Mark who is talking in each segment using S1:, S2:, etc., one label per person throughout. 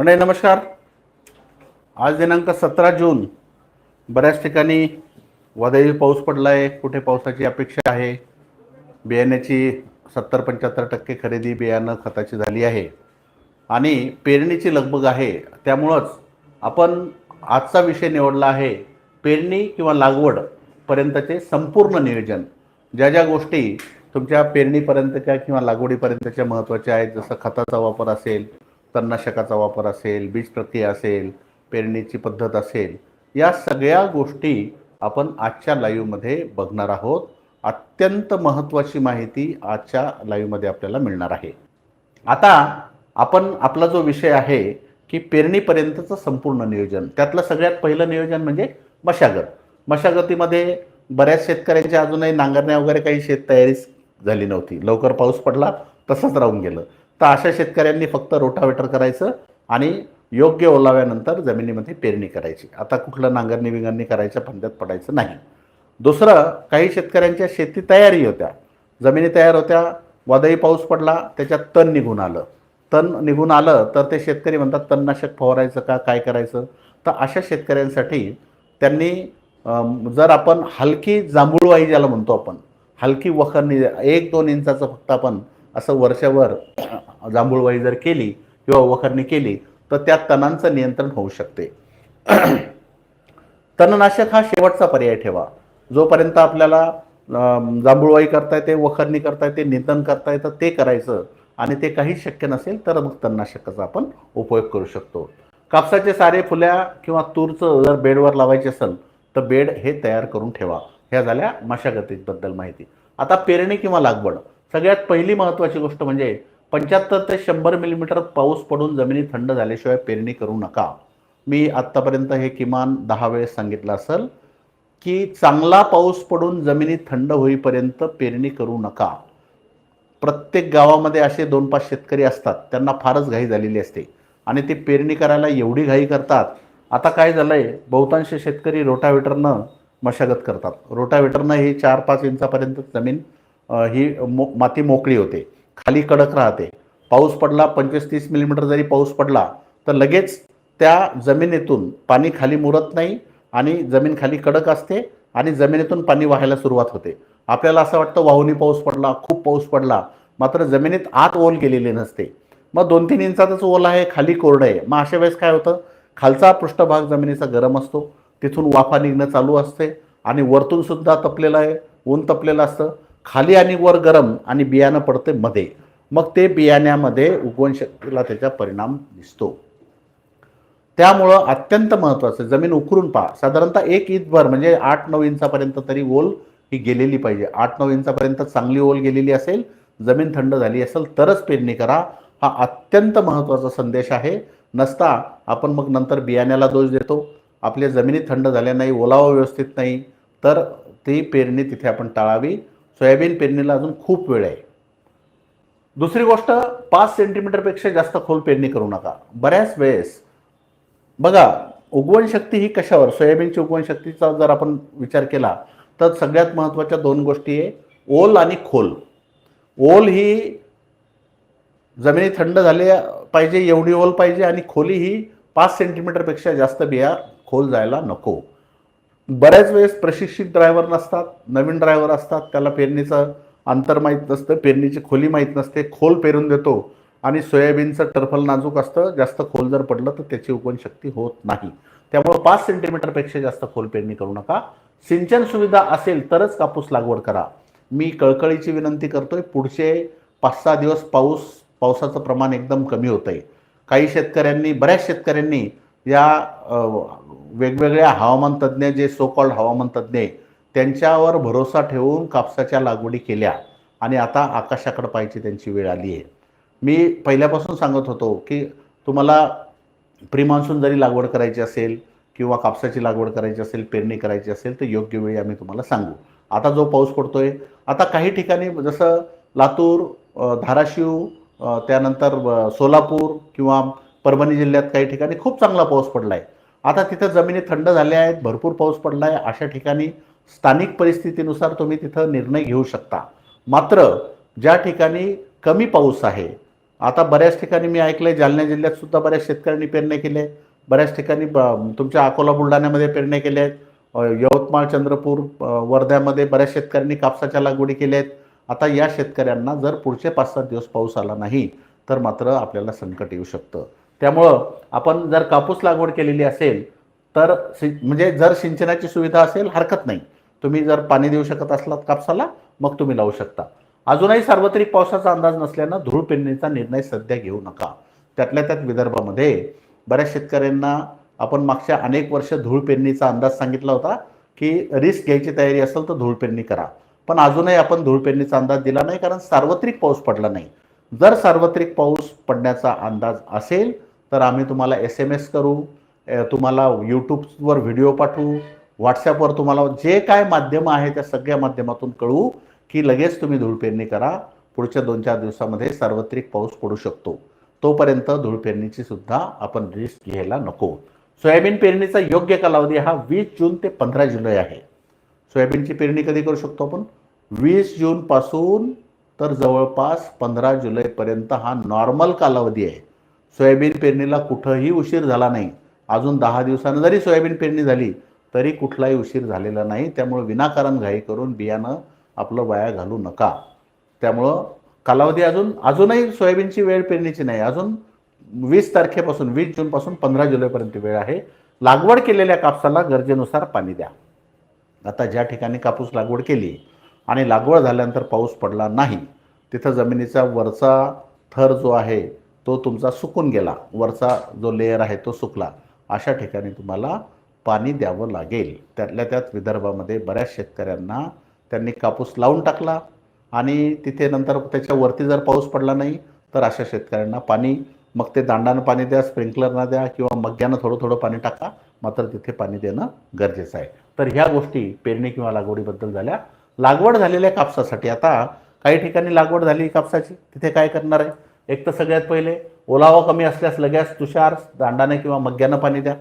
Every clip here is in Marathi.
S1: मंडळी नमस्कार. आज दिनांक सतरा जून. बऱ्याच ठिकाणी वादळी पाऊस पडला आहे कुठे पावसाची अपेक्षा आहे? बियाण्याची सत्तर पंच्याहत्तर टक्के खरेदी बियाणं खताची झाली आहे. आणि पेरणीची लगबग आहे. त्यामुळंच आपण आजचा विषय निवडला आहे पेरणी किंवा लागवडपर्यंतचे संपूर्ण नियोजन. ज्या ज्या गोष्टी तुमच्या पेरणीपर्यंतच्या किंवा लागवडीपर्यंतच्या महत्त्वाच्या आहेत जसं खताचा वापर असेल तणनाशकाचा वापर असेल बीज प्रक्रिया असेल पेरणीची पद्धत असेल या सगळ्या गोष्टी आपण आजच्या लाईव्हमध्ये बघणार आहोत. अत्यंत महत्त्वाची माहिती आजच्या लाईव्हमध्ये आपल्याला मिळणार आहे. आता आपण आपला जो विषय आहे की पेरणीपर्यंतचं संपूर्ण नियोजन त्यातलं सगळ्यात पहिलं नियोजन म्हणजे मशागत. मशागतीमध्ये बऱ्याच शेतकऱ्यांच्या अजूनही नांगरण्या वगैरे काही शेत तयारीच झाली नव्हती. लवकर पाऊस पडला तसंच राहून गेलं. तर अशा शेतकऱ्यांनी फक्त रोटावेटर करायचं आणि योग्य ओलाव्यानंतर जमिनीमध्ये पेरणी करायची. आता कुठलं नांगरणी विंगरणी करायच्या फंद्यात पडायचं नाही. दुसरं काही शेतकऱ्यांच्या शेती तयारी होत्या. जमिनी तयार होत्या वादळी पाऊस पडला त्याच्यात तण निघून आलं. तण निघून आलं तर ते शेतकरी म्हणतात तणनाशक फवारायचं का? काय करायचं? तर अशा शेतकऱ्यांसाठी त्यांनी जर आपण हलकी जांभूळवाई ज्याला म्हणतो आपण हलकी वखरणी एक दोन इंचाचं फक्त आपण असं वर्षभर जांभूळवाई जर केली किंवा वखरणी केली तर त्या तणांचं नियंत्रण होऊ शकते. तणनाशक हा शेवटचा पर्याय ठेवा. जोपर्यंत आपल्याला जांभूळवाई करता येते वखरणी करता येते निंदन करता येतं ते करायचं आणि ते काही शक्य नसेल तर मग तणनाशकाचा आपण उपयोग करू शकतो. कापसाचे सारे फुल्या किंवा तूरचं जर बेडवर लावायचे असेल तर बेड हे तयार करून ठेवा. ह्या झाल्या मशागतीबद्दल माहिती. आता पेरणी किंवा लागवड. सगळ्यात पहिली महत्त्वाची गोष्ट म्हणजे पंच्याहत्तर ते शंभर मिलीमीटर पाऊस पडून जमिनी थंड झाल्याशिवाय पेरणी करू नका. मी आत्तापर्यंत हे किमान दहा वेळेस सांगितलं असेल की चांगला पाऊस पडून जमिनी थंड होईपर्यंत पेरणी करू नका. प्रत्येक गावामध्ये असे दोन पाच शेतकरी असतात त्यांना फारच घाई झालेली असते आणि ते पेरणी करायला एवढी घाई करतात. आता काय झालं आहे बहुतांश शेतकरी रोटावेटरनं मशागत करतात. रोटावेटरनं ही चार पाच इंचापर्यंत जमीन ही मो माती मोकळी होते. खाली कडक राहते. पाऊस पडला पंचवीस तीस मिलीमीटर जरी पाऊस पडला तर लगेच त्या जमिनीतून पाणी खाली मुरत नाही आणि जमीन खाली कडक असते आणि जमिनीतून पाणी वाहायला सुरुवात होते. आपल्याला असं वाटतं वाहुनी पाऊस पडला खूप पाऊस पडला मात्र जमिनीत आत ओल गेलेली नसते. मग दोन तीन इंचातच ओल आहे खाली कोरडं आहे. मग अशा वेळेस काय होतं? खालचा पृष्ठभाग जमिनीचा गरम असतो. तिथून वाफा निघणं चालू असते आणि वरतून सुद्धा तपलेलं आहे ऊन तपलेलं असतं. खाली आणि वर गरम आणि बियाणं पडते मध्ये. मग ते बियाण्यामध्ये उगवण शक्तीला त्याचा परिणाम दिसतो. त्यामुळं अत्यंत महत्त्वाचं जमीन उकरून पहा. साधारणतः एक इंचभर म्हणजे आठ नऊ इंचापर्यंत तरी ओल ही गेलेली पाहिजे. आठ नऊ इंचापर्यंत चांगली ओल गेलेली असेल जमीन थंड झाली असेल तरच पेरणी करा. हा अत्यंत महत्त्वाचा संदेश आहे. नसता आपण मग नंतर बियाण्याला दोष देतो. आपल्या जमिनी थंड झाल्या नाही ओलावा व्यवस्थित नाही तर ती पेरणी तिथे आपण टाळावी. सोयाबीन पेरणीला अजून खूप वेळ आहे. दुसरी गोष्ट पाच सेंटीमीटरपेक्षा जास्त खोल पेरणी करू नका. बऱ्याच वेळेस बघा उगवण शक्ती ही कशावर? सोयाबीनची उगवण शक्तीचा जर आपण विचार केला तर सगळ्यात महत्त्वाच्या दोन गोष्टी आहे ओल आणि खोल. ओल ही जमिनी थंड झाली पाहिजे एवढी ओल पाहिजे आणि खोली ही पाच सेंटीमीटरपेक्षा जास्त बिया खोल जायला नको. बऱ्याच वेळेस प्रशिक्षित ड्रायव्हर नसतात नवीन ड्रायव्हर असतात त्याला पेरणीचं अंतर माहीत नसतं पेरणीची खोली माहीत नसते खोल पेरून देतो आणि सोयाबीनचं टरफल नाजूक असतं जास्त खोल जर पडलं तर त्याची उगवण शक्ती होत नाही. त्यामुळं पाच सेंटीमीटरपेक्षा जास्त खोल पेरणी करू नका. सिंचन सुविधा असेल तरच कापूस लागवड करा. मी कळकळीची विनंती करतोय पुढचे पाच सहा दिवस पाऊस पावसाचं प्रमाण एकदम कमी होतं आहे काही शेतकऱ्यांनी बऱ्याच शेतकऱ्यांनी या वेगवेगळ्या हवामान तज्ज्ञ जे सो कॉल्ड हवामान तज्ज्ञ त्यांच्यावर भरोसा ठेवून कापसाच्या लागवडी केल्या आणि आता आकाशाकडे पाहायची त्यांची वेळ आली आहे. मी पहिल्यापासून सांगत होतो की तुम्हाला प्री मान्सून जरी लागवड करायची असेल किंवा कापसाची लागवड करायची असेल पेरणी करायची असेल तर योग्य वेळी आम्ही तुम्हाला सांगू. आता जो पाऊस पडतोय आता काही ठिकाणी जसं लातूर धाराशिव त्यानंतर सोलापूर किंवा परभणी जिल्ह्यात काही ठिकाणी खूप चांगला पाऊस पडला आहे आता तिथं जमिनी थंड झाल्या आहेत भरपूर पाऊस पडला आहे अशा ठिकाणी स्थानिक परिस्थितीनुसार तुम्ही तिथं निर्णय घेऊ शकता. मात्र ज्या ठिकाणी कमी पाऊस आहे आता बऱ्याच ठिकाणी मी ऐकलंय जालना जिल्ह्यात सुद्धा बऱ्याच शेतकऱ्यांनी पेरणे केले आहेत. बऱ्याच ठिकाणी ब- तुमच्या अकोला बुलढाण्यामध्ये पेरणे केले आहेत. यवतमाळ चंद्रपूर वर्ध्यामध्ये बऱ्याच शेतकऱ्यांनी कापसाच्या लागवडी केल्या आहेत. आता या शेतकऱ्यांना जर पुढचे पाच सात दिवस पाऊस आला नाही तर मात्र आपल्याला संकट येऊ शकतं. त्यामुळं आपण जर कापूस लागवड केलेली असेल तर सि म्हणजे जर सिंचनाची सुविधा असेल हरकत नाही. तुम्ही जर पाणी देऊ शकत असलात कापसाला मग तुम्ही लावू शकता. अजूनही सार्वत्रिक पावसाचा अंदाज नसल्यानं धूळ पेरणीचा निर्णय सध्या घेऊ नका. त्यातल्या त्यात विदर्भामध्ये बऱ्याच शेतकऱ्यांना आपण मागच्या अनेक वर्ष धूळ पेरणीचा अंदाज सांगितला होता की रिस्क घ्यायची तयारी असेल तर धूळ पेरणी करा. पण अजूनही आपण धूळ पेरणीचा अंदाज दिला नाही कारण सार्वत्रिक पाऊस पडला नाही. जर सार्वत्रिक पाऊस पडण्याचा अंदाज असेल तर आम्ही तुम्हाला एस एम एस करू तुम्हाला यूट्यूबवर व्हिडिओ पाठवू व्हॉट्सॲपवर तुम्हाला जे काय माध्यम आहे त्या सगळ्या माध्यमातून कळवू की लगेच तुम्ही धूळपेरणी करा. पुढच्या दोन चार दिवसामध्ये सार्वत्रिक पाऊस पडू शकतो. तोपर्यंत धूळपेरणीची सुद्धा आपण रिस्क घ्यायला नको. सोयाबीन पेरणीचा योग्य कालावधी हा वीस जून ते पंधरा जुलै आहे. सोयाबीनची पेरणी कधी करू शकतो आपण? वीस जूनपासून तर जवळपास पंधरा जुलैपर्यंत हा नॉर्मल कालावधी आहे. सोयाबीन पेरणीला कुठंही उशीर झाला नाही. अजून दहा दिवसानं जरी सोयाबीन पेरणी झाली तरी कुठलाही उशीर झालेला नाही. त्यामुळं विनाकारण घाई करून बियाणं आपलं वाया घालू नका. त्यामुळं कालावधी अजून अजूनही सोयाबीनची वेळ पेरणीची नाही. अजून वीस तारखेपासून वीस जूनपासून पंधरा जुलैपर्यंत वेळ आहे. लागवड केलेल्या कापसाला गरजेनुसार पाणी द्या. आता ज्या ठिकाणी कापूस लागवड केली आणि लागवड झाल्यानंतर पाऊस पडला नाही तिथं जमिनीचा वरचा थर जो आहे तो तुमचा सुकून गेला. वरचा जो लेयर आहे तो सुकला. अशा ठिकाणी तुम्हाला पाणी द्यावं लागेल. त्यातल्या त्यात विदर्भामध्ये बऱ्याच शेतकऱ्यांना त्यांनी कापूस लावून टाकला आणि तिथे नंतर त्याच्यावरती जर पाऊस पडला नाही तर अशा शेतकऱ्यांना पाणी मग ते दांडानं पाणी द्या स्प्रिंकलरनं द्या किंवा मग्यानं थोडं थोडं पाणी टाका मात्र तिथे पाणी देणं गरजेचं आहे. तर ह्या गोष्टी पेरणी किंवा लागवडीबद्दल झाल्या. लागवड झालेल्या कापसासाठी आता काही ठिकाणी लागवड झाली कापसाची. तिथे काय करणार आहे? एक तर सगळ्यात पहिले ओलावा कमी असल्यास लगेच तुषार दांडाने किंवा मग्यानं पाणी द्या.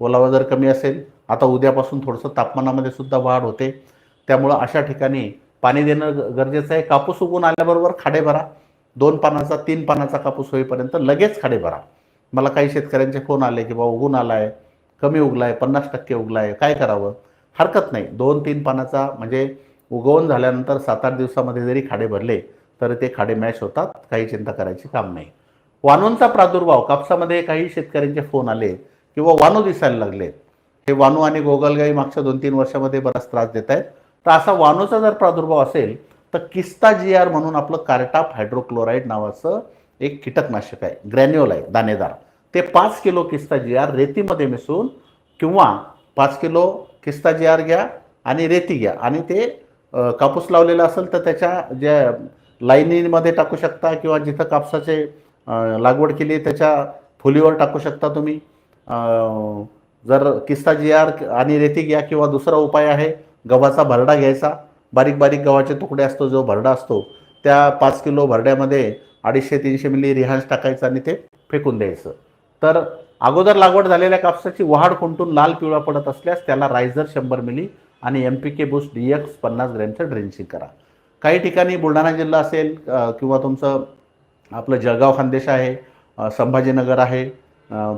S1: ओलावा जर कमी असेल आता उद्यापासून थोडंसं तापमानामध्ये सुद्धा वाढ होते. त्यामुळं अशा ठिकाणी पाणी देणं ग- गरजेचं आहे. कापूस उगून आल्याबरोबर खाडे भरा. दोन पानाचा तीन पानाचा कापूस होईपर्यंत लगेच खाडे भरा. मला काही शेतकऱ्यांचे फोन आले की बाबा उगून आहे कमी उगलाय पन्नास टक्के उगलाय काय करावं? हरकत नाही. दोन तीन पानाचा म्हणजे उगवून झाल्यानंतर सात आठ दिवसामध्ये जरी खाडे भरले तर ते खाडे मॅच होतात काही चिंता करायची काम नाही. वानूंचा प्रादुर्भाव कापसामध्ये काही शेतकऱ्यांचे फोन आले किंवा वानू दिसायला लागले. हे वानू आणि गोगलगाई मागच्या दोन तीन वर्षामध्ये बराच त्रास देत आहेत. तर असा वानूचा जर प्रादुर्भाव असेल तर किस्ता जी आर म्हणून आपलं कार्टाप हायड्रोक्लोराईड नावाचं एक कीटकनाशक आहे ग्रॅन्युअल आहे दाणेदार. ते पाच किलो किस्ता जी आर रेतीमध्ये मिसळून किंवा पाच किलो किस्ता जी आर घ्या आणि रेती घ्या आणि ते कापूस लावलेला असेल तर त्याच्या ज्या लाईनीमध्ये टाकू शकता किंवा जिथं कापसाचे लागवड केली आहे त्याच्या फुलीवर टाकू शकता तुम्ही. जर किस्ता जी आर आणि रेती घ्या किंवा दुसरा उपाय आहे गव्हाचा भरडा घ्यायचा. बारीक बारीक गव्हाचे तुकडे असतो जो भरडा असतो त्या पाच किलो भरड्यामध्ये अडीचशे तीनशे मिली रिहान्स टाकायचं आणि ते फेकून द्यायचं. तर अगोदर लागवड झालेल्या कापसाची वहाड खुंटून लाल पिवळा पडत असल्यास त्याला रायझर शंभर मिली आणि M P K boost D X पन्नास ग्रॅमचं ड्रेंचिंग करा. काही ठिकाणी बुलढाणा जिल्हा असेल किंवा तुमचं आपलं जळगाव खानदेश आहे संभाजीनगर आहे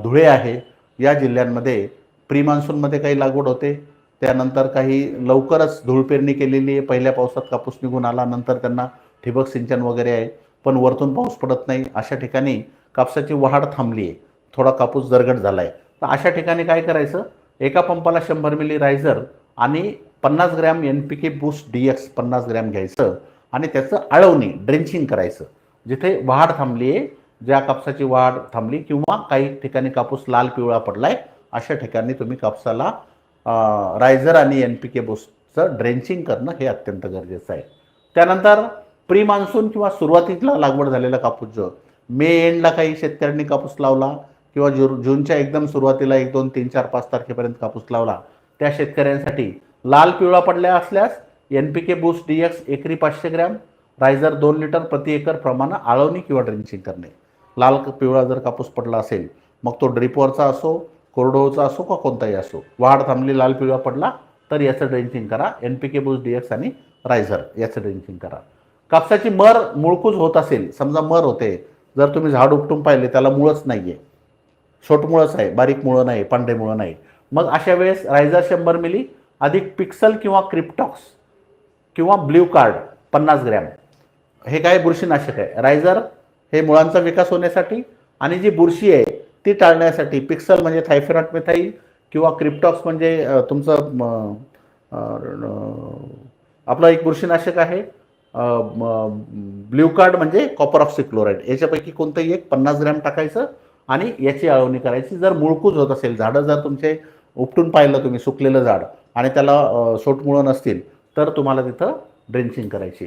S1: धुळे आहे या जिल्ह्यांमध्ये प्री मान्सूनमध्ये काही लागवड होते. त्यानंतर काही लवकरच धूळ पेरणी केलेली आहे. पहिल्या पावसात कापूस निघून आला नंतर त्यांना ठिबक सिंचन वगैरे आहे. पण वरतून पाऊस पडत नाही. अशा ठिकाणी कापसाची वाढ थांबली आहे. थोडा कापूस जरगट झाला आहे तर अशा ठिकाणी काय करायचं? एका पंपाला शंभर मिली रायझर आणि पन्नास gram N P K boost D X पन्नास ग्रॅम घ्यायचं आणि त्याचं आळवणी ड्रेंचिंग करायचं. जिथे वाढ थांबली आहे ज्या कापसाची वाढ थांबली किंवा काही ठिकाणी कापूस लाल पिवळा पडलाय अशा ठिकाणी तुम्ही कापसाला रायझर आणि एन पी के बूस्टचं ड्रेंचिंग करणं हे अत्यंत गरजेचं आहे. त्यानंतर प्री मान्सून किंवा सुरुवातीला लागवड झालेला कापूस जो मे एंडला काही शेतकऱ्यांनी कापूस लावला किंवा जून जूनच्या एकदम सुरुवातीला एक दोन तीन चार पाच तारखेपर्यंत कापूस लावला त्या शेतकऱ्यांसाठी लाल पिवळा पडल्या असल्यास N P K boost D X एकरी पाचशे ग्रॅम रायझर दोन लिटर प्रति एकर प्रमाणे आळवणी किंवा ड्रेंचिंग करणे. लाल पिवळा जर कापूस पडला असेल मग तो ड्रिपवरचा असो कोरडोचा असो का कोणताही असो वाढ थांबली लाल पिवळा पडला तर याचं ड्रेंचिंग करा. N P K boost D X आणि रायझर याचं ड्रेंचिंग करा. कापसाची मर मुळकूज होत असेल समजा मर होते जर तुम्ही झाड उपटून पाहिले त्याला मुळच नाही आहे छोटमुळंच आहे बारीक मुळं नाही पांढरे मुळं नाही. मग अशा वेळेस रायझर शंभर मिली अधिक पिक्सल किंवा क्रिप्टॉक्स किंवा ब्ल्यू कार्ड पन्नास ग्रॅम. हे काय बुरशीनाशक आहे? रायझर हे मुळांचा विकास होण्यासाठी आणि जी बुरशी आहे ती टाळण्यासाठी पिक्सल म्हणजे थायफेरॉट मिथाईल किंवा क्रिप्टॉक्स म्हणजे तुमचं आपलं एक बुरशीनाशक आहे ब्ल्यू कार्ड म्हणजे कॉपर ऑक्सिक्लोराईड. याच्यापैकी कोणतंही एक पन्नास ग्रॅम टाकायचं आणि याची आळवणी करायची. जर मुळकूज होत असेल झाडं जर तुमचे उपटून पाहिलं तुम्ही सुकलेलं झाड आणि त्याला सोटमुळं नसतील तर तुम्हाला तिथं ड्रेंचिंग करायची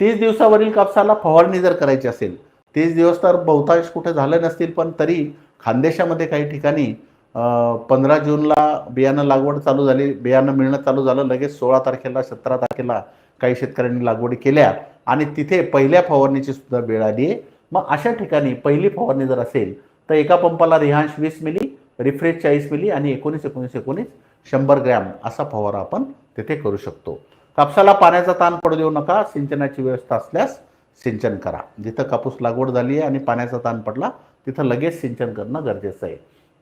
S1: तीस दिवसावरील कापसाला फवारणी जर करायची असेल तीस दिवस तर बहुतांश कुठे झाले नसतील पण तरी खानदेशामध्ये काही ठिकाणी पंधरा जूनला बियाणं लागवड चालू झाली बियाणं मिळणं चालू झालं लगेच सोळा तारखेला सतरा तारखेला काही शेतकऱ्यांनी लागवडी केल्या आणि तिथे पहिल्या फवारणीची सुद्धा वेळ आली आहे. मग अशा ठिकाणी पहिली फवारणी जर असेल तर एका पंपाला रिहांश वीस मिली रिफ्रेश चाळीस मिली आणि एकोणीस एकोणीस एकोणीस शंभर ग्रॅम असा फवारा आपण तिथे करू शकतो. कापसाला पाण्याचा ताण पडू देऊ नका सिंचनाची व्यवस्था असल्यास सिंचन करा. जिथं कापूस लागवड झाली आहे आणि पाण्याचा ताण पडला तिथं लगेच सिंचन करणं गरजेचं आहे.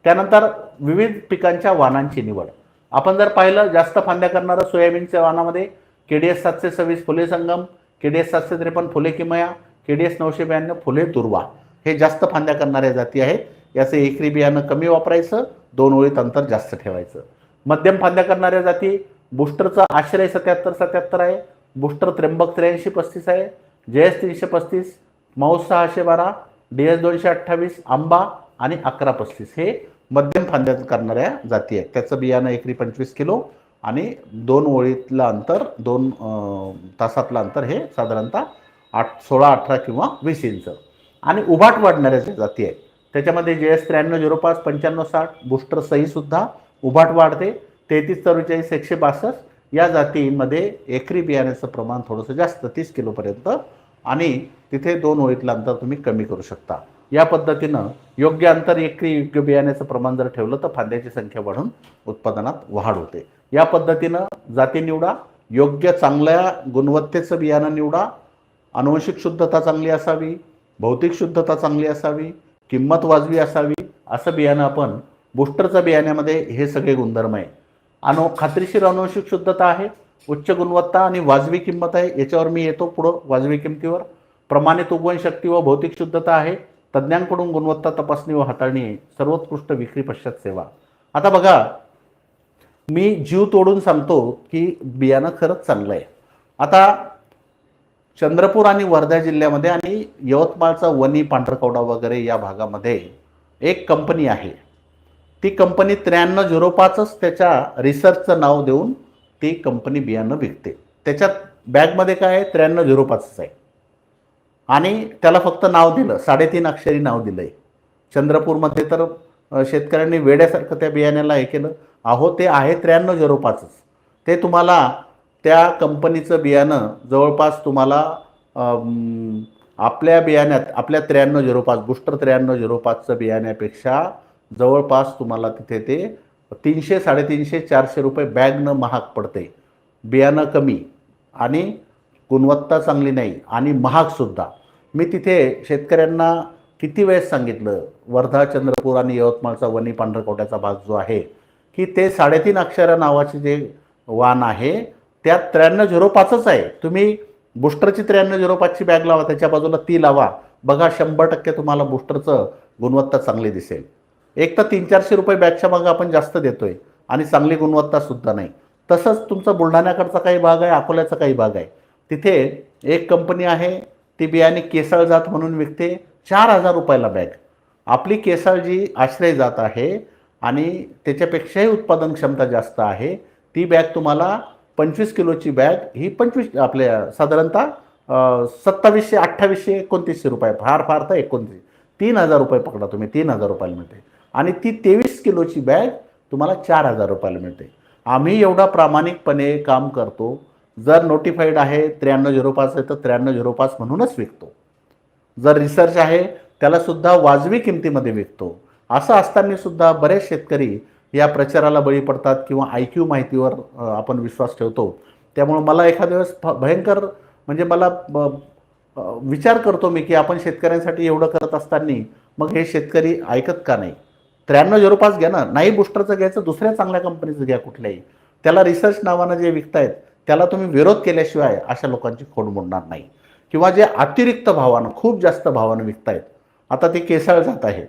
S1: त्यानंतर विविध पिकांच्या वाणांची निवड. आपण जर पाहिलं जास्त फांद्या करणारं सोयाबीनच्या वाणामध्ये के डी एस सातशे सव्वीस फुले संगम के डी एस सातशे त्रेपन्न फुले किमया के डी एस नऊशे ब्याण्णव फुले दुर्वा हे जास्त फांद्या करणाऱ्या जाती आहेत. याचं एकरी बियाणं कमी वापरायचं दोन ओळीत अंतर जास्त ठेवायचं. मध्यम फांद्या करणाऱ्या जाती बुस्टरचा आश्रय सत्याहत्तर सत्याहत्तर आहे बुस्टर त्र्यंबक त्र्याऐंशी पस्तीस आहे जे एस तीनशे पस्तीस माऊस सहाशे बारा डी एस दोनशे अठ्ठावीस आंबा आणि अकरा पस्तीस हे मध्यम फांद्यात करणाऱ्या जाती आहेत. त्याचं बियाणं एकरी पंचवीस किलो आणि दोन ओळीतलं अंतर दोन तासातलं अंतर हे साधारणतः आठ सोळा अठरा किंवा वीस इंच. आणि उभाट वाढणाऱ्या ज्या जाती आहेत त्याच्यामध्ये जे एस त्र्याण्णव झिरो पाच पंच्याण्णव साठ बुस्टर सहीसुद्धा उभाट वाढते. तेहतीस चव्वेचाळीस एकशे बासष्ट या जातीमध्ये एकरी बियाण्याचं प्रमाण थोडंसं जास्त तीस किलोपर्यंत. आणि तिथे दोन ओळीतलं अंतर तुम्ही कमी करू शकता. या पद्धतीनं योग्य अंतर एकरी योग्य बियाण्याचं प्रमाण जर ठेवलं तर फांद्याची संख्या वाढून उत्पादनात वाढ होते. या पद्धतीनं जाती निवडा योग्य चांगल्या गुणवत्तेचं बियाणं निवडा अनुवंशिक शुद्धता चांगली असावी भौतिक शुद्धता चांगली असावी किंमत वाजवी असावी असं बियाणं आपण बुस्टरच्या बियाण्यामध्ये हे सगळे गुणधर्म आहे अनु खात्रीशीर अनुवंशिक शुद्धता आहे उच्च गुणवत्ता आणि वाजवी किंमत आहे याच्यावर मी येतो पुढं वाजवी किंमतीवर. प्रमाणित उगवण शक्ती व भौतिक शुद्धता आहे तज्ज्ञांकडून गुणवत्ता तपासणी व हाताळणी सर्वोत्कृष्ट विक्री पश्चात सेवा. आता बघा मी जीव तोडून सांगतो की बियाणं खरंच चांगलं आहे. आता चंद्रपूर आणि वर्धा जिल्ह्यामध्ये आणि यवतमाळचा वनी पांढरकवडा वगैरे या भागामध्ये एक कंपनी आहे. ती कंपनी त्र्याण्णव झिरो पाचच त्याच्या रिसर्चचं नाव देऊन ती कंपनी बियाणं विकते. त्याच्यात बॅगमध्ये काय आहे? त्र्याण्णव झिरो पाचच आहे. आणि त्याला फक्त नाव दिलं साडेतीन अक्षरी नाव दिलं आहे चंद्रपूरमध्ये तर शेतकऱ्यांनी वेड्यासारखं त्या बियाण्याला हे केलं. अहो ते आहे त्र्याण्णव झिरो पाचच. ते तुम्हाला त्या कंपनीचं बियाणं जवळपास तुम्हाला आपल्या बियाण्यात आपल्या त्र्याण्णव झिरो पाच बुस्टर त्र्याण्णव झिरो पाचचं बियाण्यापेक्षा जवळपास तुम्हाला तिथे ते तीनशे साडेतीनशे चारशे रुपये बॅगनं महाग पडते. बियाणं कमी आणि गुणवत्ता चांगली नाही आणि महागसुद्धा मी तिथे शेतकऱ्यांना किती वेळेस सांगितलं वर्धा चंद्रपूर आणि यवतमाळचा वनी पांढरकोट्याचा भाग जो आहे की ते साडेतीन अक्षरा नावाचे जे वाण आहे त्यात त्र्याण्णव झिरो पाचच आहे. तुम्ही बुस्टरची त्र्याण्णव झिरो पाचची बॅग लावा त्याच्या बाजूला ती लावा. बघा शंभर टक्के तुम्हाला बुस्टरचं गुणवत्ता चांगली दिसेल. एक तर तीन चारशे रुपये बॅगच्या मागं आपण जास्त देतोय आणि चांगली गुणवत्ता सुद्धा नाही. तसंच तुमचा बुलढाण्याकडचा काही भाग आहे अकोल्याचा काही भाग आहे. तिथे एक कंपनी आहे ती बियाणे केसळ जात म्हणून विकते चार हजार रुपयाला बॅग. आपली केसाळ जी आश्रय जात आहे आणि त्याच्यापेक्षाही उत्पादन क्षमता जास्त आहे ती बॅग तुम्हाला पंचवीस किलोची बॅग ही पंचवीस आपल्या साधारणतः सत्तावीसशे अठ्ठावीसशे एकोणतीसशे रुपये फार फार तर एकोणतीस. तीन हजार रुपये पकडा तुम्ही तीन हजार रुपयाला मिळते. आणि ती तेवीस किलोची बॅग तुम्हाला चार हजार रुपयाला मिळते. आम्ही एवढा प्रामाणिकपणे काम करतो. जर नोटिफाईड आहे त्र्याण्णव झिरो पाच आहे तर त्र्याण्णव झिरो पाच म्हणूनच विकतो. जर रिसर्च आहे त्याला सुद्धा वाजवी किमतीमध्ये विकतो. असं असताना सुद्धा बरेच शेतकरी या प्रचाराला बळी पडतात किंवा आय क्यू माहितीवर आपण विश्वास ठेवतो. त्यामुळं मला एखाद्या वेळेस फ- भयंकर म्हणजे मला विचार करतो मी की आपण शेतकऱ्यांसाठी एवढं करत असताना मग हे शेतकरी ऐकत का नाही? त्र्याण्णव झिरो पाच घ्या ना. नाही बुस्टरचं घ्यायचं दुसऱ्या चांगल्या कंपनीचं घ्या कुठल्याही. त्याला रिसर्च नावानं जे विकतायत त्याला तुम्ही विरोध केल्याशिवाय अशा लोकांची खोड मोडणार नाही. किंवा जे अतिरिक्त भावानं खूप जास्त भावानं विकतायत आता ते केसाळ जात आहे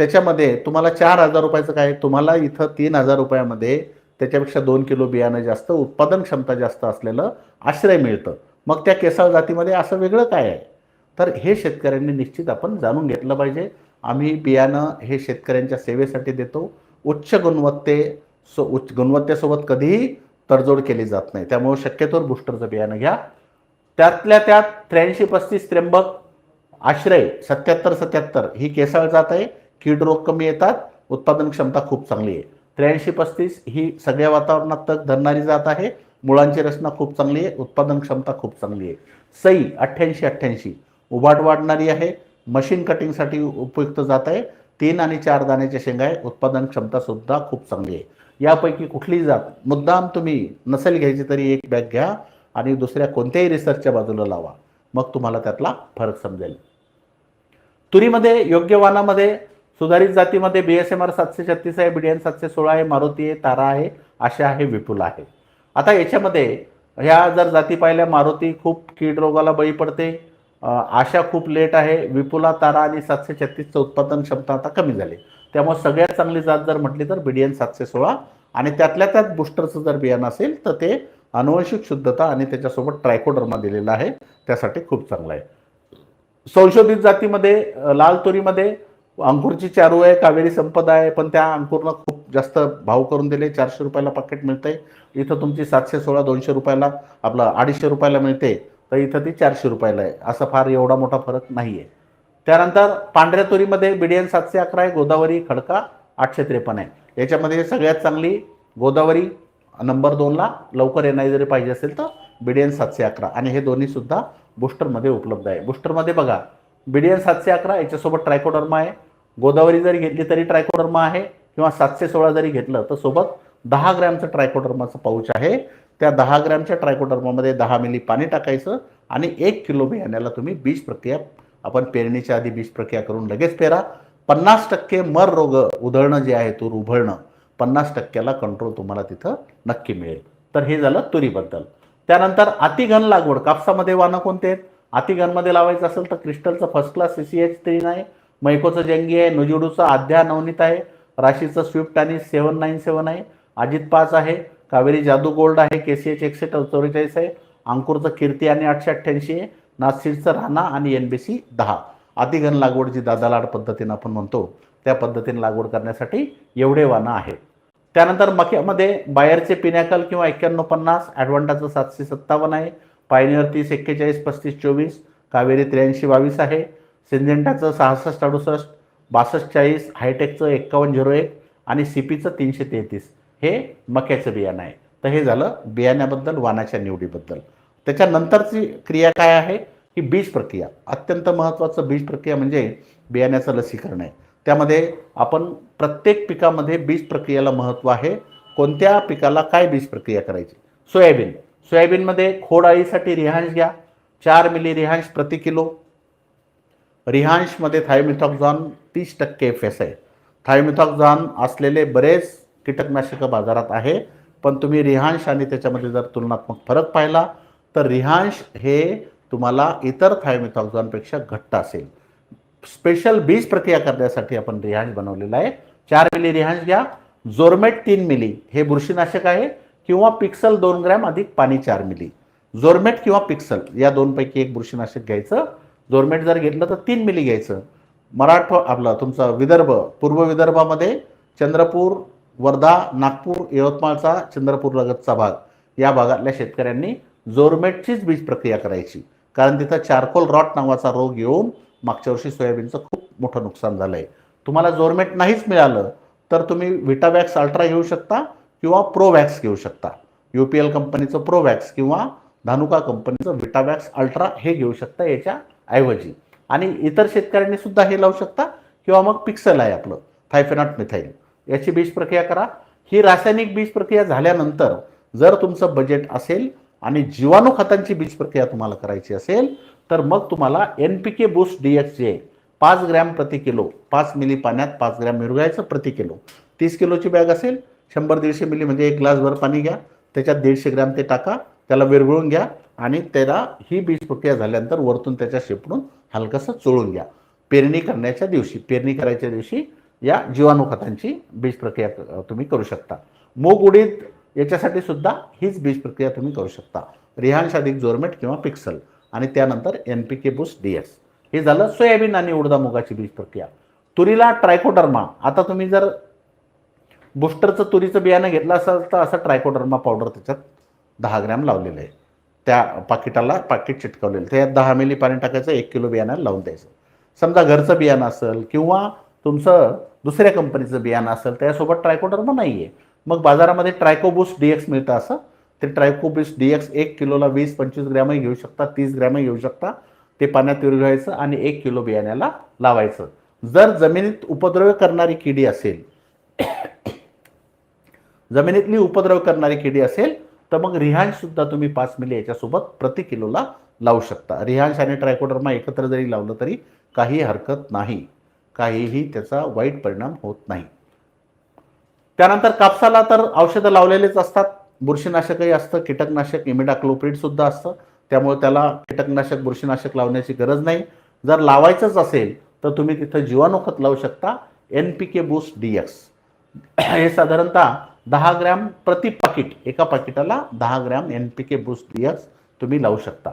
S1: त्याच्यामध्ये तुम्हाला चार हजार रुपयाचं काय? तुम्हाला इथं तीन हजार रुपयामध्ये त्याच्यापेक्षा दोन किलो बियाणं जास्त उत्पादन क्षमता जास्त असलेलं आश्रय मिळतं. मग त्या केसाळ जातीमध्ये असं वेगळं काय आहे? तर हे शेतकऱ्यांनी निश्चित आपण जाणून घेतलं पाहिजे. आम्ही बियाणं हे शेतकऱ्यांच्या सेवेसाठी देतो. उच्च गुणवत्ते सो उच्च गुणवत्तेसोबत कधीही तडजोड केली जात नाही. त्यामुळे शक्यतोवर बुस्टरचं बियाणं घ्या. त्यातल्या त्यात त्र्याऐंशी पस्तीस त्र्यंबक आश्रय सत्याहत्तर सत्याहत्तर ही केसाळ जात आहे. कीड रोग कमी येतात उत्पादन क्षमता खूप चांगली आहे. त्र्याऐंशी पस्तीस ही सगळ्या वातावरणात तग धरणारी जात आहे. मुळांची रचना खूप चांगली आहे उत्पादन क्षमता खूप चांगली आहे. सई अठ्ठ्याऐंशी अठ्ठ्याऐंशी उभाट वाढणारी आहे मशीन कटिंगसाठी उपयुक्त जात आहे. तीन आणि चार दाण्याच्या शेंगा आहे उत्पादन क्षमता सुद्धा खूप चांगली आहे. यापैकी कुठलीही जात मुद्दाम तुम्ही नसेल घ्यायची तरी एक बॅग घ्या आणि दुसऱ्या कोणत्याही रिसर्चच्या बाजूला लावा. मग तुम्हाला त्यातला फरक समजेल. तुरीमध्ये योग्य वानामध्ये सुधारित जातीमध्ये बी एस एम आर सातशे छत्तीस आहे बी डी एन सातशे सोळा आहे मारुती आहे तारा आहे आशा आहे विपुल आहे. आता याच्यामध्ये ह्या जर जाती पाहिल्या मारुती खूप कीड रोगाला बळी पडते आशा खूप लेट आहे विपुला तारा आणि सातशे छत्तीसचं उत्पादन क्षमता आता कमी झाली. त्यामुळे सगळ्यात चांगली जात जर म्हटली तर बी डी एन सातशे सोळा आणि त्यातल्या त्यात बुस्टरचं जर बियाणं असेल तर ते अनुवंशिक शुद्धता आणि त्याच्यासोबत ट्रायकोडर्मा दिलेला आहे त्यासाठी खूप चांगलं आहे. संशोधित जातीमध्ये लाल तुरीमध्ये अंकुरची चारू आहे कावेरी संपदा आहे पण त्या अंकुरनं खूप जास्त भाव करून दिले. चारशे रुपयाला पाकिट मिळते इथं तुमची सातशे सोळा दोनशे रुपयाला आपलं अडीचशे रुपयाला मिळते. तर इथं ती चारशे रुपयाला आहे. असं फार एवढा मोठा फरक नाही आहे त्यानंतर पांढऱ्या तुरीमध्ये बिडियन सातशे अकरा आहे गोदावरी खडका आठशे त्रेपन्न आहे. याच्यामध्ये सगळ्यात चांगली गोदावरी नंबर दोनला लवकर येणारी जरी पाहिजे असेल तर बिडियन सातशे अकरा. आणि हे दोन्हीसुद्धा बुस्टरमध्ये उपलब्ध आहे. बुस्टरमध्ये बघा बिडियन सातशे अकरा याच्यासोबत ट्रायकोडर्मा आहे गोदावरी जरी घेतली तरी ट्रायकोडर्मा आहे किंवा सातशे सोळा जरी घेतलं तर सोबत दहा ग्रॅमचं ट्रायकोडर्माचं पाऊच आहे. त्या दहा ग्रॅमच्या ट्रायकोडर्मामध्ये दहा मिली पाणी टाकायचं आणि एक किलो बियाण्याला तुम्ही बीज प्रक्रिया आपण पेरणीच्या आधी बीज प्रक्रिया करून लगेच पेरा. पन्नास टक्के मर रोग उधळणं जे आहे तूर उभळणं पन्नास टक्क्याला कंट्रोल तुम्हाला तिथं नक्की मिळेल. तर हे झालं तुरीबद्दल. त्यानंतर अतिघन लागवड कापसामध्ये वानं कोणते आहेत? अतिघनमध्ये लावायचं असेल तर क्रिस्टलचं first class C C H three नाही. मैकोचं जंगी आहे नुजुडूचं आध्या नवनीत आहे राशीचं स्विफ्ट आणि सेवन नाईन सेवन आहे अजित पाच आहे कावेरी जादू गोल्ड आहे के सी एच एकशे चौवेचाळीस आहे अंकुरचं कीर्ती आणि आठशे अठ्ठ्याऐंशी आहे नागसीडचं राणा आणि एन बी सी दहा अतिघन लागवड जी दादा लाड पद्धतीनं आपण म्हणतो त्या पद्धतीने लागवड करण्यासाठी एवढे वानं आहेत. त्यानंतर मक्यामध्ये बायरचे पिनॅकल किंवा एक्क्याण्णव पन्नास ॲडव्हान्टाचं सातशे सत्तावन्न आहे पायनियर तीस एक्केचाळीस पस्तीस चोवीस कावेरी त्र्याऐंशी बावीस आहे सिंजेंटाचं सहासष्ट अडुसष्ट बासष्ट चाळीस हायटेकचं एक्कावन्न झिरो एक आणि सी पीचं तीनशे तेहतीस. हे मक्याचं बियाणं आहे. तर हे झालं बियाण्याबद्दल वाणाच्या निवडीबद्दल. त्याच्यानंतरची क्रिया काय आहे? ही बीज प्रक्रिया. अत्यंत महत्त्वाचं बीज प्रक्रिया म्हणजे बियाण्याचं लसीकरण आहे. त्यामध्ये आपण प्रत्येक पिकामध्ये बीज प्रक्रियेला महत्त्व आहे. कोणत्या पिकाला काय बीज प्रक्रिया करायची? सोयाबीन. सोयाबीनमध्ये खोड अळीसाठी रिहांश घ्या. चार मिली रिहांश प्रति किलो. रिहांशमध्ये थायमिथॉक्झॉन तीस टक्के एफ एस आहे. थायमिथॉक्झॉन असलेले बरेच कीटकनाशकं बाजारात आहे पण तुम्ही रिहांश आणि त्याच्यामध्ये जर तुलनात्मक फरक पाहिला तर रिहांश हे तुम्हाला इतर थायमिथॉक्झॉनपेक्षा घट्ट असेल. स्पेशल बीज प्रक्रिया करण्यासाठी आपण रिहांश बनवलेला आहे. चार मिली रिहांश घ्या. जोरमेट तीन मिली हे बुरशीनाशक आहे किंवा पिक्सल दोन ग्रॅम अधिक पाणी चार मिली. जोरमेट किंवा पिक्सल या दोनपैकी एक बुरशीनाशक घ्यायचं. जोरमेट जर घेतलं तर तीन मिली घ्यायचं. मराठवा आपलं तुमचं विदर्भ पूर्व विदर्भामध्ये चंद्रपूर वर्धा नागपूर यवतमाळचा चंद्रपूर लगतचा भाग. या भागातल्या शेतकऱ्यांनी जोरमेटचीच बीज प्रक्रिया करायची. कारण तिथं चारकोल रॉट नावाचा रोग येऊन मागच्या वर्षी सोयाबीनचं खूप मोठं नुकसान झालं आहे तुम्हाला जोरमेट नाहीच मिळालं तर तुम्ही विटावॅक्स अल्ट्रा घेऊ शकता किंवा प्रोवॅक्स घेऊ शकता. यू पी एल कंपनीचं प्रोवॅक्स किंवा धानुका कंपनीचं विटावॅक्स अल्ट्रा हे घेऊ शकता याच्या ऐवजी. आणि इतर शेतकऱ्यांनी सुद्धा हे लावू शकता किंवा मग पिक्सल आहे आपलं थायफेनॉट मिथाईल. याची बीज प्रक्रिया करा. ही रासायनिक बीज प्रक्रिया झाल्यानंतर जर तुमचं बजेट असेल आणि जीवाणू खतांची बीज प्रक्रिया तुम्हाला करायची असेल तर मग तुम्हाला N P K boost D X जे आहे, पाच ग्रॅम प्रति किलो पाच मिली पाण्यात पाच ग्रॅम मिरगायचं प्रति किलो. तीस किलोची बॅग असेल शंभर दीडशे मिली म्हणजे एक ग्लासभर पाणी घ्या. त्याच्यात दीडशे ग्रॅम ते टाका. त्याला विरघळून घ्या. आणि त्याला ही बीज प्रक्रिया झाल्यानंतर वरतून त्याच्या शेपडून हलकंसं चोळून घ्या. पेरणी करण्याच्या दिवशी पेरणी करायच्या दिवशी या जीवाणू खतांची बीज प्रक्रिया तुम्ही करू शकता. मूग उडीद याच्यासाठी सुद्धा हीच बीज प्रक्रिया तुम्ही करू शकता. रिहांश अधिक जोरमेट किंवा पिक्सल आणि त्यानंतर एन पी के बुस डी एस हे झालं सोयाबीन आणि उडदा मुगाची बीज प्रक्रिया. तुरीला ट्रायकोडर्मा. आता तुम्ही जर बुस्टरचं तुरीचं बियाणं घेतलं असाल तर असं ट्रायकोडर्मा पावडर त्याच्यात दहा ग्रॅम लावलेलं आहे. त्या पाकिटाला पाकिट चिटकवलेलं. त्यात दहा मिली पाणी टाकायचं एक किलो बियाणं लावून द्यायचं. समजा घरचं बियाणं असेल किंवा तुमचं दुसऱ्या कंपनीचं बियाणं असेल त्यासोबत ट्रायकोडर्मा नाही आहे मग बाजारामध्ये ट्रायकोबूस डी एक्स मिळतं असं. ते ट्रायकोबूस डी एक्स एक किलोला वीस पंचवीस ग्रॅमही घेऊ शकता तीस ग्रॅमही घेऊ शकता. ते पाण्यात विरघळायचं आणि एक किलो बियाण्याला लावायचं. जर जमिनीत उपद्रव करणारी किडी असेल जमिनीतली उपद्रव करणारी किडी असेल तर मग रिहांश सुद्धा तुम्ही पाच मिली याच्यासोबत प्रति किलोला लावू शकता. रिहांश आणि ट्रायकोडर्मा एकत्र जरी लावलं तरी काही हरकत नाही. काहीही त्याचा वाईट परिणाम होत नाही. त्यानंतर कापसाला तर औषधं लावलेलेच असतात. बुरशीनाशकही असतं. कीटकनाशक इमिडाक्लोप्रिडसुद्धा असतं. त्यामुळे त्याला कीटकनाशक बुरशीनाशक लावण्याची गरज नाही. जर लावायचंच असेल तर तुम्ही तिथं जीवाणू खत लावू शकता. N P K boost D X. हे साधारणतः दहा ग्रॅम प्रति पाकिट एका पाकिटाला दहा gram N P K boost D तुम्ही लावू शकता.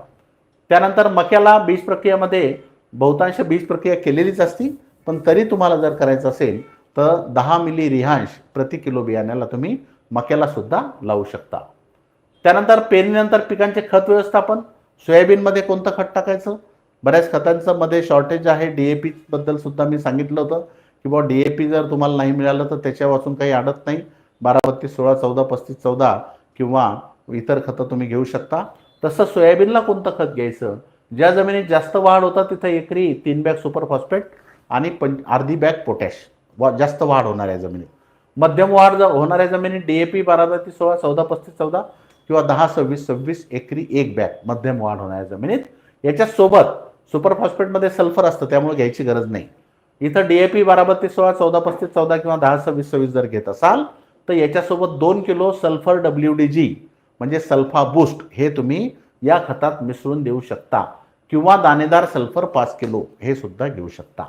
S1: त्यानंतर मक्याला बीज प्रक्रियेमध्ये बहुतांश बीज प्रक्रिया केलेलीच असती पण तरी तुम्हाला जर करायचं असेल तर दहा मिली रिहांश प्रति किलो बियाण्याला तुम्ही मक्याला सुद्धा लावू शकता. त्यानंतर पेरणीनंतर पिकांचे खत व्यवस्थापन. सोयाबीनमध्ये कोणतं खत टाकायचं? बऱ्याच खतांचं मध्ये शॉर्टेज आहे डी ए पीबद्दल सुद्धा मी सांगितलं होतं. की बुवा डी ए पी जर तुम्हाला नाही मिळालं तर त्याच्यापासून काही अडत नाही. बारा बत्तीस सोळा चौदा पस्तीस चौदा किंवा इतर खतं तुम्ही घेऊ शकता. तसं सोयाबीनला कोणतं खत घ्यायचं? ज्या जमिनीत जास्त वाढ होता तिथं एकरी तीन बॅग सुपर फॉस्फेट आणि पं अर्धी बॅग पोटॅश. वा जास्त वाढ होणाऱ्या जमिनीत. मध्यम वाढ ज- होणाऱ्या जमिनीत डी ए पी बारा बत्तीस सोळा चौदा पस्तीस चौदा किंवा दहा सव्वीस सव्वीस एकरी एक बॅग मध्यम वाढ होणाऱ्या जमिनीत. याच्यासोबत सुपर फॉस्फेटमध्ये सल्फर असतं त्यामुळे घ्यायची गरज नाही. इथं डी ए पी बारा बत्तीस सोळा चौदा पस्तीस चौदा किंवा दहा सव्वीस सव्वीस जर घेत असाल तर याच्यासोबत दोन kilo sulphur W D G म्हणजे सल्फा बूस्ट हे तुम्ही या खतात मिसळून देऊ शकता. किंवा दाणेदार सल्फर पाच किलो हे सुद्धा घेऊ शकता.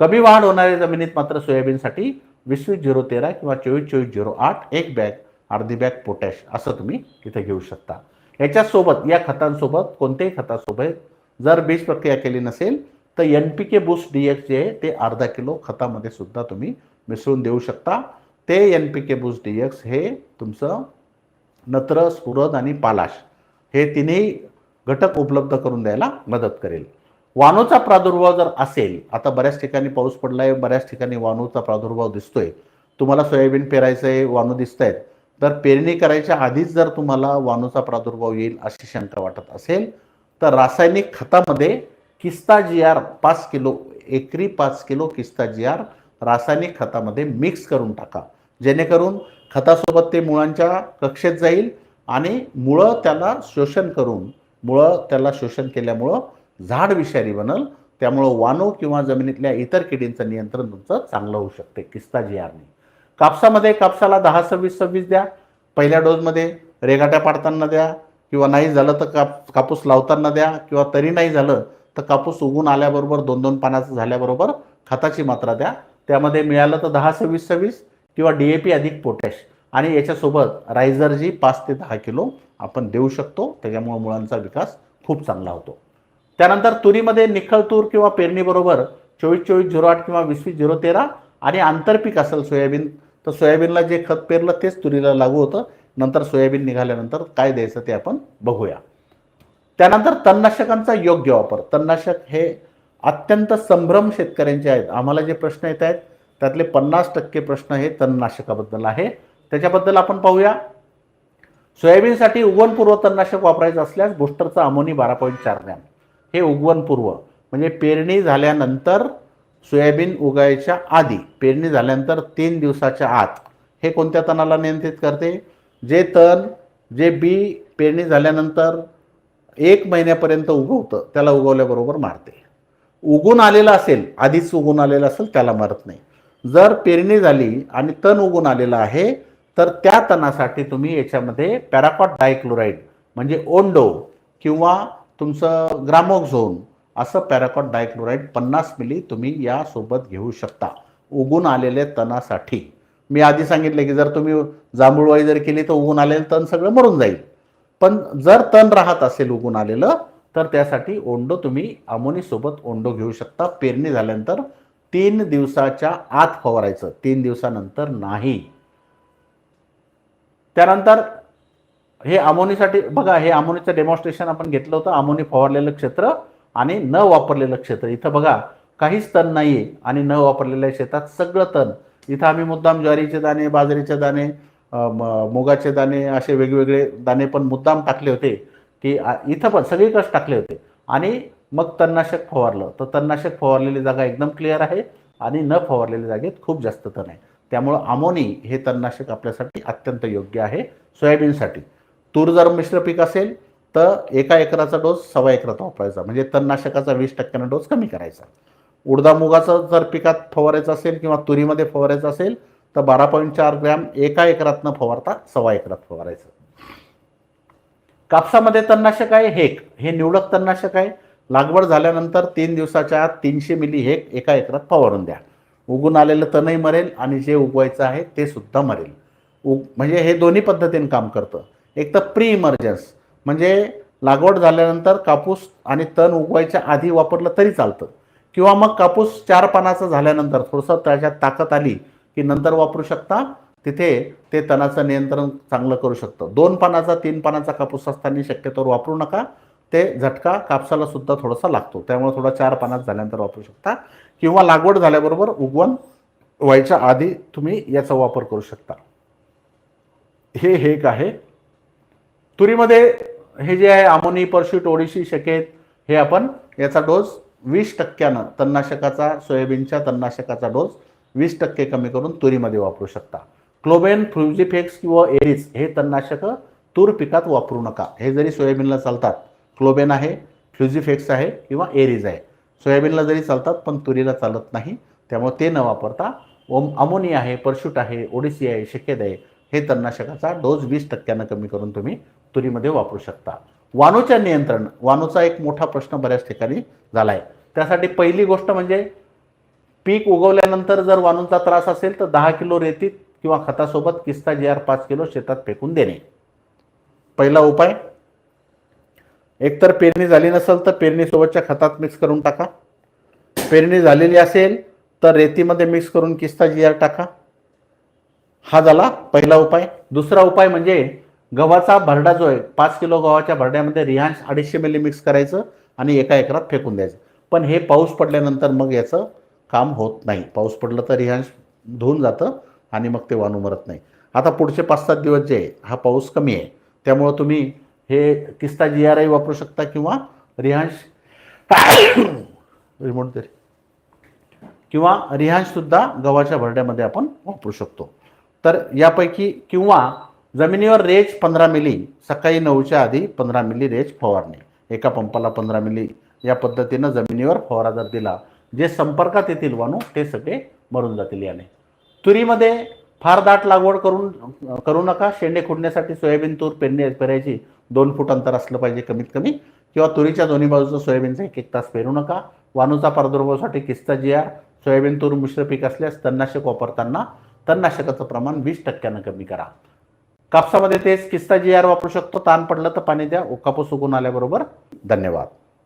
S1: कमी वाढ होणाऱ्या जमिनीत मात्र सोयाबीनसाठी वीस वीस झिरो तेरा किंवा चोवीस चोवीस झिरो आठ एक बॅग अर्धी बॅग पोटॅश असं तुम्ही इथे घेऊ शकता. याच्यासोबत या खतांसोबत कोणत्याही खतासोबत जर बीज प्रक्रिया केली नसेल तर N P K boost D X जे आहे ते अर्धा किलो खतामध्ये सुद्धा तुम्ही मिसळून देऊ शकता. ते N P K boost D X हे तुमचं नत्र स्फुरद आणि पालाश हे तिन्ही घटक उपलब्ध करून द्यायला मदत करेल. वाणूचा प्रादुर्भाव जर असेल आता बऱ्याच ठिकाणी पाऊस पडला आहे बऱ्याच ठिकाणी वाणूचा प्रादुर्भाव दिसतोय. तुम्हाला सोयाबीन पेरायचं आहे वाणू दिसत आहेत तर पेरणी करायच्या आधीच जर तुम्हाला वाणूचा प्रादुर्भाव येईल अशी शंका वाटत असेल तर रासायनिक खतामध्ये किस्ता जी आर पाच किलो एकरी पाच किलो किस्ता जी आर रासायनिक खतामध्ये मिक्स करून टाका. जेणेकरून खतासोबत ते मुळांच्या कक्षेत जाईल आणि मुळं त्याला शोषण करून मुळं त्याला शोषण केल्यामुळं झाड विषारी बनल. त्यामुळं वाणू किंवा जमिनीतल्या इतर किडींचं नियंत्रण तुमचं चांगलं होऊ शकते. किस्ता जी आरने कापसामध्ये कापसाला दहा सव्वीस सव्वीस द्या. पहिल्या डोसमध्ये रेगाट्या पाडताना द्या किंवा नाही झालं तर काप कापूस लावताना द्या किंवा तरी नाही झालं तर कापूस उगून आल्याबरोबर दोन दोन पानाचं झाल्याबरोबर खताची मात्रा द्या. त्यामध्ये मिळालं तर दहा सव्वीस सव्वीस. किंवा डी ए पी अधिक पोटॅश आणि याच्यासोबत रायझर जी पाच ते दहा किलो आपण देऊ शकतो त्याच्यामुळे मुळांचा विकास खूप चांगला होतो. त्यानंतर तुरीमध्ये निखळ तूर किंवा पेरणीबरोबर चोवीस चोवीस झिरो आठ किंवा वीस वीस झिरो तेरा आणि आंतरपीक असेल सोयाबीन तर सोयाबीनला जे खत पेरलं तेच तुरीला लागू होतं. नंतर सोयाबीन निघाल्यानंतर काय द्यायचं ते आपण बघूया. त्यानंतर तणनाशकांचा योग्य वापर. तणनाशक हे अत्यंत संभ्रम शेतकऱ्यांचे आहेत. आम्हाला जे प्रश्न येत आहेत त्यातले पन्नास टक्के प्रश्न हे तणनाशकाबद्दल आहे. त्याच्याबद्दल आपण पाहूया. सोयाबीनसाठी उगवणपूर्व तणनाशक वापरायचं असल्यास बुस्टरचा अमोनी बारा पॉईंट चार ग्रॅम. हे उगवणपूर्व म्हणजे पेरणी झाल्यानंतर सोयाबीन उगायच्या आधी पेरणी झाल्यानंतर तीन दिवसाच्या आत हे कोणत्या तणाला नियंत्रित करते? जे तण जे बी पेरणी झाल्यानंतर एक महिन्यापर्यंत उगवतं त्याला उगवल्याबरोबर मारते. उगून आलेलं असेल आधीच उगून आलेलं असेल त्याला मारत नाही. जर पेरणी झाली आणि तण उगून आलेलं आहे तर त्या तणासाठी तुम्ही याच्यामध्ये पॅराकॉट डायक्लोराईड म्हणजे ओंडो किंवा तुमचं ग्रामोक्झोन असं पॅराकॉट डायक्लोराईड पन्नास मिली तुम्ही यासोबत घेऊ शकता उगून आलेल्या तणासाठी. मी आधी सांगितलं की जर तुम्ही जांभूळवाई जर केली तर उगून आलेलं तण सगळं मरून जाईल. पण जर तण राहत असेल उगून आलेलं तर त्यासाठी ओंडो तुम्ही अमोनीसोबत ओंडो घेऊ शकता. पेरणी झाल्यानंतर तीन दिवसाच्या आत फवारायचं. तीन दिवसानंतर नाही. त्यानंतर हे अमोनीसाठी बघा हे अमोनीचं डेमॉन्स्ट्रेशन आपण घेतलं होतं. अमोनी फवारलेलं क्षेत्र आणि न वापरलेलं क्षेत्र. इथं बघा काहीच तण नाहीये आणि न वापरलेल्या शेतात सगळं तण. इथं आम्ही मुद्दाम ज्वारीचे दाणे बाजरीचे दाणे म- मुगाचे दाणे असे वेगवेगळे दाणे पण मुद्दाम टाकले होते. की इथं पण सगळीकडेच टाकले होते. आणि मग तणनाशक फवारलं. तर तणनाशक फवारलेली जागा एकदम क्लिअर आहे आणि न फवारलेल्या जागेत खूप जास्त तण आहे. त्यामुळं अमोनी हे तणनाशक आपल्यासाठी अत्यंत योग्य आहे सोयाबीनसाठी. तूर जर मिश्र पीक असेल तर एका एकराचा डोस सव्वा एकरात वापरायचा. म्हणजे तणनाशकाचा वीस टक्क्यानं डोस कमी करायचा. उडदा मुगाचं जर पिकात फवारायचं असेल किंवा तुरीमध्ये फवारायचं असेल तर बारा पॉईंट चार ग्रॅम एका एकरात न फवारता सव्वा एकरात फवारायचं. कापसामध्ये तणनाशक आहे हेक हे निवडक तणनाशक आहे. लागवड झाल्यानंतर तीन दिवसाच्या आत तीनशे मिली हे एका एकरात फवारून द्या. उगून आलेलं तणही मरेल आणि जे उगवायचं आहे ते सुद्धा मरेल. उग म्हणजे हे दोन्ही पद्धतीने काम करतं. एक तर प्री इमर्जन्स म्हणजे लागवड झाल्यानंतर कापूस आणि तण उगवायच्या आधी वापरलं तरी चालतं. किंवा मग कापूस चार पानाचं झाल्यानंतर थोडंसं त्याच्यात ताकद आली की नंतर वापरू शकता. तिथे ते तणाचं नियंत्रण चांगलं करू शकतं. दोन पानाचा तीन पानाचा कापूस असताना शक्यतोवर वापरू नका. ते झटका कापसाला सुद्धा थोडासा लागतो. त्यामुळे थोडा चार पानात झाल्यानंतर वापरू शकता. किंवा लागवड झाल्याबरोबर उगवण व्हायच्या आधी तुम्ही याचा वापर करू शकता. हे हे एक आहे. तुरीमध्ये हे जे आहे आमोनी परशूट ओडिशी शकेत हे आपण याचा डोस वीस टक्क्यानं तणनाशकाचा सोयाबीनच्या तणनाशकाचा डोस वीस टक्के कमी करून तुरीमध्ये वापरू शकता. क्लोबेन फ्रुजिफेक्स किंवा एरिस हे तणनाशक तूर पिकात वापरू नका. हे जरी सोयाबीनला चालतात क्लोबेन आहे फ्युझिफेक्स आहे किंवा एरिज आहे. सोयाबीनला जरी चालतात पण तुरीला चालत नाही. त्यामुळे ते न वापरता ओम अमोनिया आहे परशूट आहे ओडिसी आहे शक्यत आहे हे तणनाशकाचा डोस वीस टक्क्यानं कमी करून तुम्ही तुरीमध्ये वापरू शकता. वाणूच्या नियंत्रण वाणूचा एक मोठा प्रश्न बऱ्याच ठिकाणी झाला आहे त्यासाठी पहिली गोष्ट म्हणजे पीक उगवल्यानंतर जर वाणूंचा त्रास असेल तर दहा किलो रेतीत किंवा खतासोबत किस्ता जी आर पाच किलो शेतात फेकून देणे. पहिला उपाय एकतर पेरणी झाली नसेल तर पेरणीसोबतच्या खतात मिक्स करून टाका. पेरणी झालेली असेल तर रेतीमध्ये मिक्स करून किस्ता जियार टाका. हा झाला पहिला उपाय. दुसरा उपाय म्हणजे गव्हाचा भरडा जो आहे पाच किलो गव्हाच्या भरड्यामध्ये रिहांश अडीचशे मिली मिक्स करायचं आणि एका एकरात फेकून द्यायचं. पण हे पाऊस पडल्यानंतर मग याचं काम होत नाही. पाऊस पडलं तर रिहांश धुवून जातं आणि मग ते वाणू मरत नाही. आता पुढचे पाच सात दिवस जे आहे हा पाऊस कमी आहे. त्यामुळं तुम्ही हे किस्ता जी आर आय वापरू शकता किंवा रिहांश रिमोट तरी किंवा रिहांशसुद्धा गव्हाच्या भरड्यामध्ये आपण वापरू शकतो. तर यापैकी किंवा जमिनीवर रेज पंधरा मिली सकाळी नऊच्या आधी पंधरा मिली रेज फवारणे. एका पंपाला पंधरा मिली. या पद्धतीनं जमिनीवर फवारा जर दिला जे संपर्कात येतील वाणू ते सगळे मरून जातील याने. तुरीमध्ये फार दाट लागवड करून करू नका. शेंडे खुडण्यासाठी सोयाबीन तूर पेरणी पेरायची दोन फूट अंतर असलं पाहिजे कमीत कमी. किंवा तुरीच्या दोन्ही बाजूचं सोयाबीनचा एक एक तास पेरू नका. वाणूचा प्रादुर्भावासाठी किस्ता जिया. सोयाबीन तूर मिश्र पीक असल्यास तणनाशक वापरताना तणनाशकाचं प्रमाण वीस टक्क्यानं कमी करा. कापसामध्ये तेच किस्ता जी आर वापरू शकतो. ताण पडलं तर पाणी द्या. कापूस उगून आल्याबरोबर धन्यवाद.